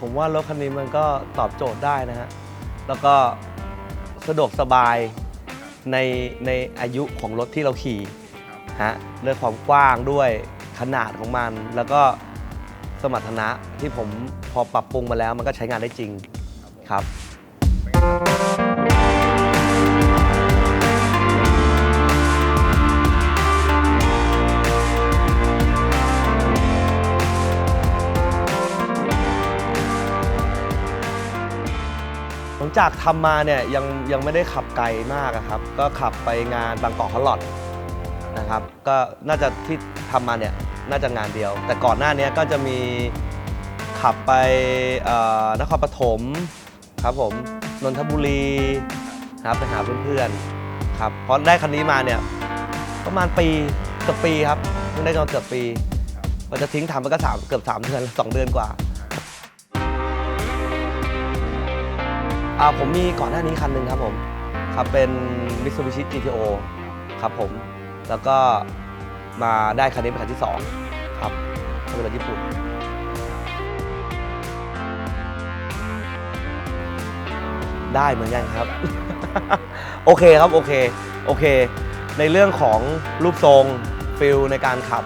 ผมว่ารถคันนี้มันก็ตอบโจทย์ได้นะฮะ แล้วก็สะดวกสบายในในอายุของรถที่เราขี่ฮะด้วยความกว้างด้วยขนาดของมัน แล้วก็สมรรถนะที่ผมพอปรับปรุงมาแล้วมันก็ใช้งานได้จริงครับ จากทำมาเนี่ยยังยังไม่ได้ขับไกลมากครับ ก็ขับไปงานบางกอกฮอลลอดนะครับ ก็น่าจะที่ทำมาเนี่ยน่าจะงานเดียว แต่ก่อนหน้านี้ก็จะมีขับไปนครปฐมครับผมนนทบุรีครับไปหาเพื่อนๆครับเพราะได้คันนี้มาเนี่ยประมาณปีเกือบปีครับเพิ่งได้กันมาเกือบปีมันจะทิ้งทำมันก็สามเกือบสามเดือนสองเดือนกว่า อ่าผมมีก่อนหน้านี้คันหนึ่งครับผมครับเป็น Mitsubishi GTO ครับผม แล้วก็มาได้คันนี้เป็นคันที่ 2 ครับเป็นรถญี่ปุ่น ได้เหมือนกันครับ โอเคครับ โอเค โอเค ในเรื่องของรูปทรงฟิลในการขับ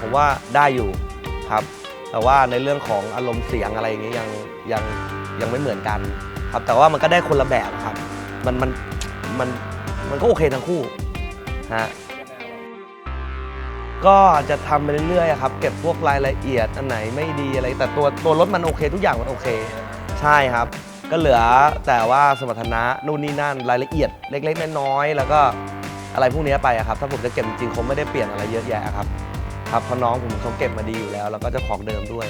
ผมว่าได้อยู่ครับ แต่ว่าในเรื่องของอารมณ์เสียงอะไรอย่างเงี้ยยังยังยังไม่เหมือนกัน ครับแต่ว่ามันก็ได้คนละแบบครับ มันมันมันมันก็โอเคทั้งคู่ฮะก็จะทำไปเรื่อยๆครับ เก็บพวกรายละเอียดอันไหนไม่ดีอะไร แต่ตัวตัวรถมันโอเค ทุกอย่างมันโอเค ใช่ครับ ก็เหลือแต่ว่าสมรรถนะนู่นนี่นั่นรายละเอียดเล็ก ๆ น้อยๆแล้วก็อะไรพวกนี้ไปครับ ถ้าผมจะเก็บจริงๆคงไม่ได้เปลี่ยนอะไรเยอะแยะครับครับเพราะน้องผมเขาเก็บมาดีอยู่แล้ว แล้วก็เจ้าของเดิมด้วย